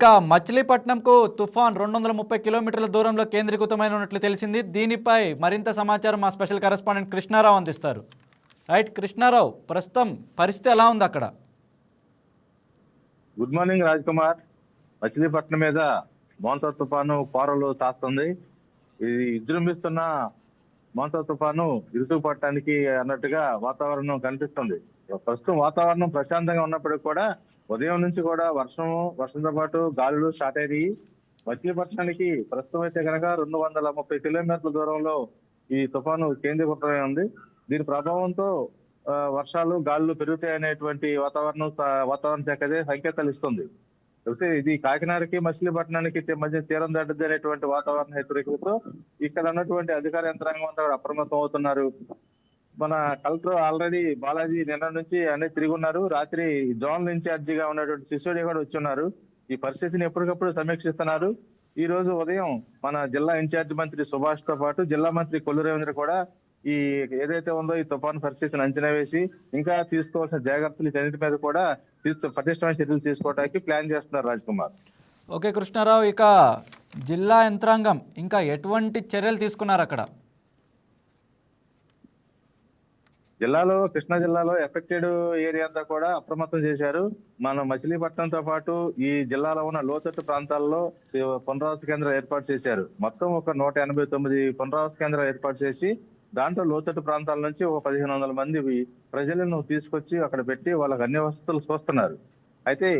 ఇక మచిలీపట్నంకు తుఫాన్ రెండు వందల ముప్పై కిలోమీటర్ల దూరంలో కేంద్రీకృతమైన ఉన్నట్లు తెలిసింది. దీనిపై మరింత సమాచారం మా స్పెషల్ కరెస్పాండెంట్ కృష్ణారావు అందిస్తారు. రైట్ కృష్ణారావు ప్రస్తుతం పరిస్థితి ఎలా ఉంది అక్కడ? గుడ్ మార్నింగ్ రాజ్ కుమార్ మచిలీపట్నం మీద మోన్సా తుఫాను పారలు తాస్తుంది ఇది విజృంభిస్తున్న మోన్సా తుఫాను ఇరుసుకు పట్టడానికి అన్నట్టుగా వాతావరణం కనిపిస్తుంది. ప్రస్తుతం వాతావరణం ప్రశాంతంగా ఉన్నప్పటికీ కూడా ఉదయం నుంచి కూడా వర్షం వర్షంతో పాటు గాలులు స్టార్ట్ అయినాయి. మచిలీపట్నానికి ప్రస్తుతం అయితే కనుక రెండు వందల ముప్పై కిలోమీటర్ల దూరంలో ఈ తుఫాను కేంద్రీకృతమై ఉంది. దీని ప్రభావంతో వర్షాలు గాలులు పెరుగుతాయనేటువంటి వాతావరణం వాతావరణ శాఖ అదే సంకేతాలు ఇస్తుంది. అయితే ఇది కాకినాడకి మచిలీపట్నానికి మధ్య తీరం దాటుద్ది అనేటువంటి వాతావరణ హెచ్చరికలతో ఇక్కడ ఉన్నటువంటి అధికార యంత్రాంగం అంతా కూడా అప్రమత్తం అవుతున్నారు మన కలెక్టర్ ఆల్రెడీ బాలాజీ నిన్న నుంచి అన్ని తిరిగి ఉన్నారు రాత్రి జోనల్ ఇన్ఛార్జిగా ఉన్నటువంటి సిసోడియా కూడా వచ్చి ఉన్నారు ఈ పరిస్థితిని ఎప్పటికప్పుడు సమీక్షిస్తున్నారు. ఈ రోజు ఉదయం మన జిల్లా ఇన్ఛార్జ్ మంత్రి సుభాష్తో పాటు జిల్లా మంత్రి కొల్లు రవీంద్ర కూడా ఈ ఏదైతే ఉందో ఈ తుఫాను పరిస్థితిని అంచనా వేసి ఇంకా తీసుకోవాల్సిన జాగ్రత్తలు వీటన్నిటి మీద కూడా తీసు పటిష్టమైన చర్యలు తీసుకోవడానికి ప్లాన్ చేస్తున్నారు రాజ్ కుమార్. ఓకే కృష్ణారావు ఇక జిల్లా యంత్రాంగం ఇంకా ఎటువంటి చర్యలు తీసుకున్నారు అక్కడ? జిల్లాలో కృష్ణా జిల్లాలో ఎఫెక్టెడ్ ఏరియా అంతా కూడా అప్రమత్తం చేశారు. మన మచిలీపట్నంతో పాటు ఈ జిల్లాలో ఉన్న లోతట్టు ప్రాంతాల్లో పునరావాస కేంద్రాలు ఏర్పాటు చేశారు. మొత్తం ఒక నూట ఎనభై తొమ్మిది పునరావాస కేంద్రాలు ఏర్పాటు చేసి దాంట్లో లోతట్టు ప్రాంతాల నుంచి ఒక పదిహేను వందల మంది ప్రజలను తీసుకొచ్చి అక్కడ పెట్టి వాళ్ళకి అన్ని వసతులు చూస్తున్నారు అయితే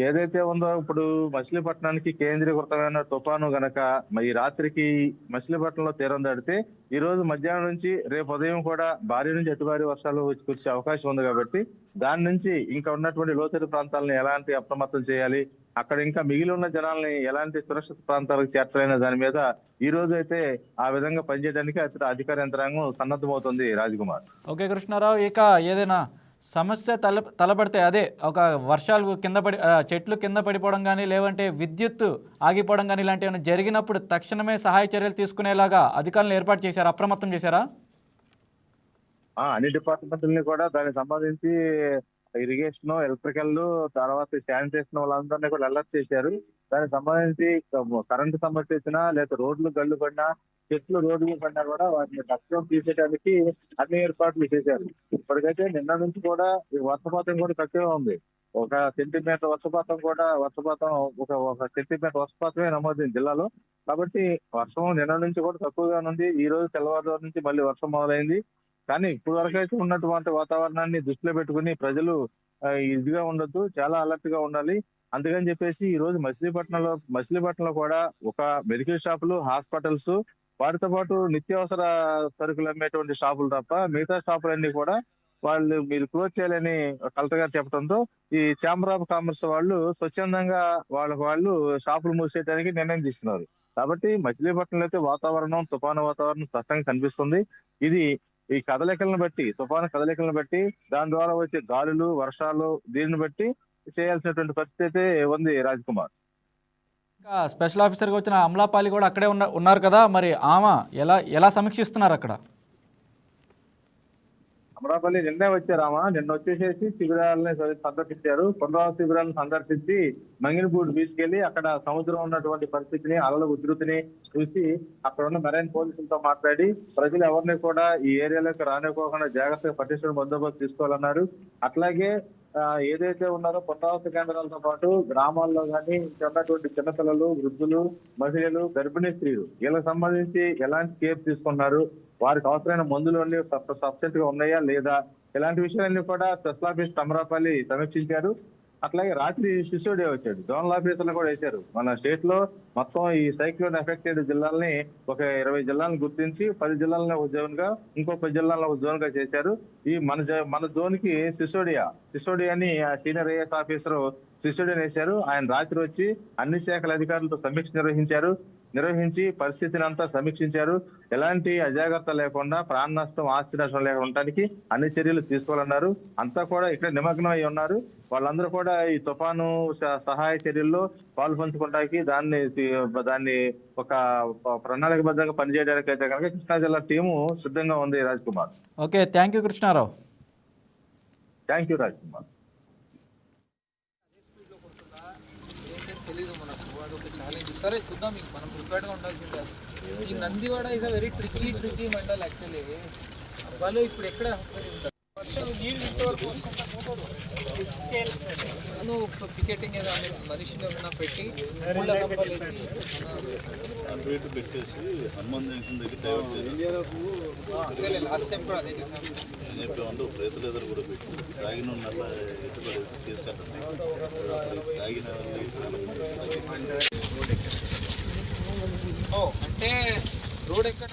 ఏదైతే ఉందో ఇప్పుడు మచిలీపట్నానికి కేంద్రీకృతమైన తుఫాను గనక ఈ రాత్రికి మచిలీపట్నంలో తీరం దాడితే ఈ రోజు మధ్యాహ్నం నుంచి రేపు ఉదయం కూడా భారీ నుంచి అతి భారీ వర్షాలు కురిసే అవకాశం ఉంది కాబట్టి దాని నుంచి ఇంకా ఉన్నటువంటి లోతట్టు ప్రాంతాలను ఎలాంటి అప్రమత్తం చేయాలి? అక్కడ ఇంకా మిగిలి ఉన్న జనాల్ని ఎలాంటి సురక్షిత ప్రాంతాలకు చేర్చాలనే దాని మీద ఈ రోజు అయితే ఆ విధంగా పనిచేయడానికి అతడు అధికార యంత్రాంగం సన్నద్ధమవుతుంది రాజ్కుమార్. ఓకే కృష్ణారావు ఇక ఏదైనా సమస్య తల తలపడితే అదే ఒక వర్షాలు కింద పడి చెట్లు కింద పడిపోవడం కానీ లేదంటే విద్యుత్ ఆగిపోవడం కానీ ఇలాంటివి జరిగినప్పుడు తక్షణమే సహాయ చర్యలు తీసుకునేలాగా అధికారులను ఏర్పాటు చేశారా? అప్రమత్తం చేశారా? అన్ని డిపార్ట్మెంట్ కూడా దానికి సంబంధించి ఇరిగేషన్ ఎలక్ట్రికల్ తర్వాత శానిటేషన్ వాళ్ళందరినీ కూడా అలర్ట్ చేశారు. దానికి సంబంధించి కరెంట్ సమస్య వచ్చినా లేదా రోడ్లు గళ్ళు పడినా చెట్లు రోడ్లు పడినా కూడా వాటిని తక్షణం తీసేయడానికి అన్ని ఏర్పాట్లు చేశారు. ఇప్పటికైతే నిన్న నుంచి కూడా ఈ వర్షపాతం కూడా తక్కువే ఉంది. ఒక సెంటీమీటర్ వర్షపాతం కూడా వర్షపాతం ఒక ఒక సెంటీమీటర్ వర్షపాతమే నమోదైంది జిల్లాలో. కాబట్టి వర్షం నిన్న నుంచి కూడా తక్కువగా ఉంది. ఈ రోజు తెల్లవారుజాము నుంచి మళ్ళీ వర్షం మొదలైంది. కానీ ఇప్పుడు వరకు అయితే ఉన్నటువంటి వాతావరణాన్ని దృష్టిలో పెట్టుకుని ప్రజలు ఇదిగా ఉండొద్దు చాలా అలర్ట్గా ఉండాలి. అందుకని చెప్పేసి ఈ రోజు మచిలీపట్నంలో మచిలీపట్నంలో కూడా ఒక మెడికల్ షాపులు హాస్పిటల్స్ వాటితో పాటు నిత్యావసర సరుకులు అమ్మేటువంటి షాపులు తప్ప మిగతా షాపులన్నీ కూడా వాళ్ళు మీరు క్లోజ్ చేయాలని కలెక్టర్ గారు చెప్పడంతో ఈ ఛాంబర్ ఆఫ్ కామర్స్ వాళ్ళు స్వచ్ఛందంగా వాళ్ళకి వాళ్ళు షాపులు మూసేయడానికి నిర్ణయం తీసుకున్నారు. కాబట్టి మచిలీపట్నంలో అయితే వాతావరణం తుఫాను వాతావరణం స్పష్టంగా కనిపిస్తుంది. ఇది ఈ కదలికలను బట్టి తుఫాను కదలికలను బట్టి దాని ద్వారా వచ్చే గాలులు వర్షాలు దీనిని బట్టి చేయాల్సినటువంటి పరిస్థితి అయితే ఉంది రాజ్ కుమార్ ఇంకా స్పెషల్ ఆఫీసర్గా వచ్చిన అమలాపాలి కూడా అక్కడే ఉన్న ఉన్నారు కదా మరి ఆమె ఎలా ఎలా సమీక్షిస్తున్నారు అక్కడ? అమరాపల్లి నిన్నే వచ్చారామా నిన్న వచ్చేసేసి శిబిరాలని సందర్శించారు. పునరావాస శిబిరాలను సందర్శించి మంగినపూడి బీచ్ వెళ్ళి అక్కడ సముద్రం ఉన్నటువంటి పరిస్థితిని అలల ఉధృతిని చూసి అక్కడ ఉన్న మెరైన్ పోలీసులతో మాట్లాడి ప్రజలు ఎవరిని కూడా ఈ ఏరియాలోకి రానివ్వకుండా జాగ్రత్తగా పటిష్ట బందోబస్తు తీసుకోవాలన్నారు. అట్లాగే ఏదైతే ఉన్నారో పునరావాస కేంద్రాలతో పాటు గ్రామాల్లో కానీ ఉన్నటువంటి చిన్నపిల్లలు వృద్ధులు మహిళలు గర్భిణీ స్త్రీలు వీళ్ళకి సంబంధించి ఎలాంటి కేర్ తీసుకున్నారు వారికి అవసరమైన మందులు అన్ని సబ్సెంట్గా ఉన్నాయా లేదా? ఇలాంటి విషయాలన్నీ కూడా స్పెషల్ ఆఫీస్ తమరాపల్లి సమీక్షించారు. అట్లాగే రాత్రి శిశుడే వచ్చాడు. జోనల్ ఆఫీసర్లు కూడా వేశారు. మన స్టేట్లో మొత్తం ఈ సైక్లోన్ ఎఫెక్టెడ్ జిల్లాల్ని ఒక ఇరవై జిల్లాలను గుర్తించి పది జిల్లాలను ఒక జోన్గా ఇంకో పది జిల్లాలను ఒక జోన్గా చేశారు. ఈ మన మన జోన్కి సిసోడియా సిసోడియా అని సీనియర్ ఐఏఎస్ ఆఫీసర్ సిసోడియా వేశారు. ఆయన రాత్రి వచ్చి అన్ని శాఖల అధికారులతో సమీక్ష నిర్వహించారు. నిర్వహించి పరిస్థితిని అంతా సమీక్షించారు. ఎలాంటి అజాగ్రత్త లేకుండా ప్రాణ నష్టం ఆస్తి నష్టం లేకుండా ఉండడానికి అన్ని చర్యలు తీసుకోవాలన్నారు. అంతా కూడా ఇక్కడ నిమగ్నం అయి ఉన్నారు. వాళ్ళందరూ కూడా ఈ తుఫాను సహాయ చర్యల్లో పాలు పంచుకోవడానికి దాన్ని దాన్ని ఒక ప్రణాళికబద్ధంగా పనిచేయడానికి అయితే కనుక కృష్ణా జిల్లా టీము సిద్ధంగా ఉంది Raj Kumar. Okay thank you Krishnarao. Thank you Raj Kumar. సరే చూద్దాం మీకు మనం ప్రిపేర్డ్గా ఉండాల్సిందే ఈ Nandivada is a very tricky tricky mandal actually వాళ్ళు ఇప్పుడు ఎక్కడ? నువ్వు పికెటింగ్ ఏదో మనిషిని ఏమైనా పెట్టి ఊళ్ళో కంపలేసి అటు పెట్టేసి హనుమాన్ జంక్షన్ దగ్గర లాస్ట్ టైం కూడా అదే చేసాం నేను చెప్పామంటే రైతుల ఎదురు కూడా పెట్టి తాగిన నల్ల ఎదురు తీసుకెళ్ళండి తాగిన అంటే రోడ్ ఎక్కడ?